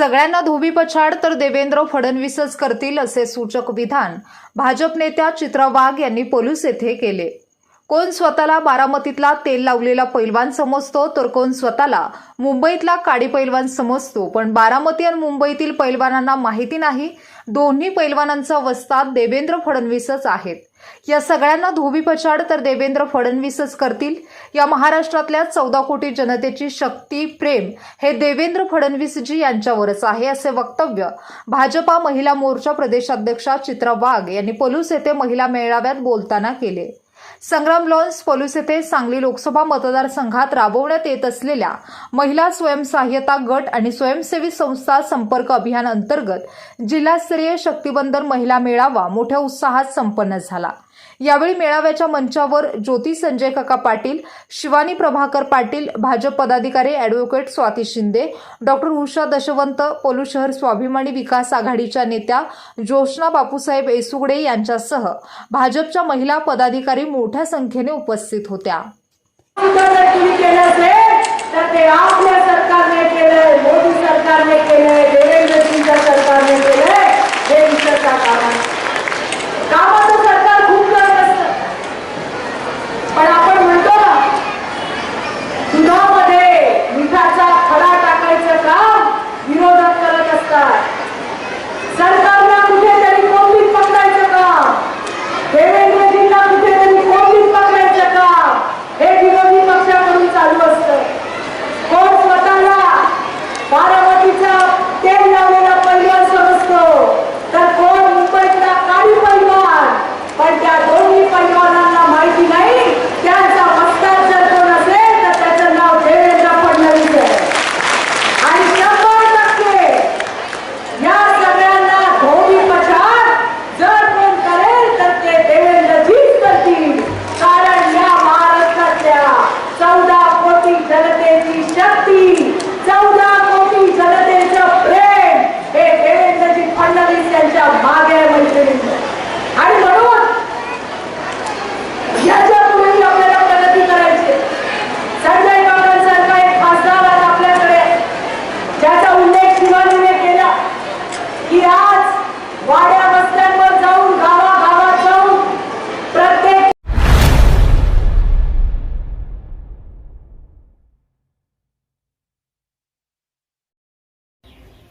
सगळ्यांना धोबी पछाड तर देवेंद्र फडणवीसच करतील असे सूचक विधान भाजप नेत्या चित्रा वाघ यांनी पोलीस येथे केले. कोण स्वतःला बारामतीतला तेल लावलेला पैलवान समजतो तर कोण स्वतःला मुंबईतला काडी पैलवान समजतो. पण बारामती आणि मुंबईतील पैलवानांना माहिती नाही. दोन्ही पैलवानांचा वस्ताद देवेंद्र फडणवीसच आहेत. या सगळ्यांना धोबी पछाड तर देवेंद्र फडणवीसच करतील. या महाराष्ट्रातल्या चौदा कोटी जनतेची शक्ती प्रेम हे देवेंद्र फडणवीसजी यांच्यावरच आहे असे वक्तव्य भाजपा महिला मोर्चा प्रदेशाध्यक्षा चित्रा वाघ यांनी पलूस येथे महिला मेळाव्यात बोलताना केले. संग्राम लॉन्स पोलीस येथे सांगली लोकसभा मतदारसंघात राबवण्यात येत असलेल्या महिला स्वयंसहाय्यता गट आणि स्वयंसेवी संस्था संपर्क अभियान अंतर्गत जिल्हास्तरीय शक्तिबंधन महिला मेळावा मोठ्या उत्साहात संपन्न झाला. यावेळी मेळाव्याच्या मंचावर ज्योती संजय काका पाटील शिवानी प्रभाकर पाटील भाजप पदाधिकारी अॅडव्होकेट स्वाती शिंदे डॉक्टर उषा दशवंत पोलू शहर स्वाभिमानी विकास आघाडीच्या नेत्या ज्योत्ना बापूसाहेब येसुगडे यांच्यासह भाजपच्या महिला पदाधिकारी मोठ्या संख्येने उपस्थित होत्या. केलं तर ते आपल्या सरकारने मोदी सरकार केलंय देवेंद्रजींच्या सरकारने केलंय हे विसरता कामा नये. कामाचं सरकार खूप करत असतं पण आपण म्हणतो ना दुधामध्ये मिठाचा खडा टाकायचं काम विरोधक करत असतात सरकारला कुठेतरी कोंबडीत पकडायचं काम देवेंद्रजींना कुठेतरी कोंबडीत पकडायचं काम हे विरोधी पक्षाकडून चालू असतं कोण स्वतःला बारामतीचा तेल लावलेला पैलवान समजतो तर कोण मुंबईतला काळी पैलवान पण त्या दोन्ही पैलवानांना माहिती नाही त्यांचा मस्तार जर कोण असेल तर त्याचं नाव देवेंद्र फडणवीस आहे आणि शंभर टक्के या सगळ्यांना धोबी पछाड जर कोण करेल तर ते देवेंद्रजीच करतील कारण या महाराष्ट्रातल्या चौदा कोटी जनतेची शक्ती चौदा कोटी जनतेचं प्रेम हे देवेंद्रजी फडणवीस यांच्या मागे आहे मैत्रिणींनो. आणि म्हणून याच्या पुढेही आपल्याला प्रगती करायची आहे. संजय गावांसारखा एक खासदार आज आपल्याकडे ज्याचा उल्लेख शिवाजीने केला की आज वाड्या वस्त्यांवर जाऊन गावागावात जाऊन प्रत्येक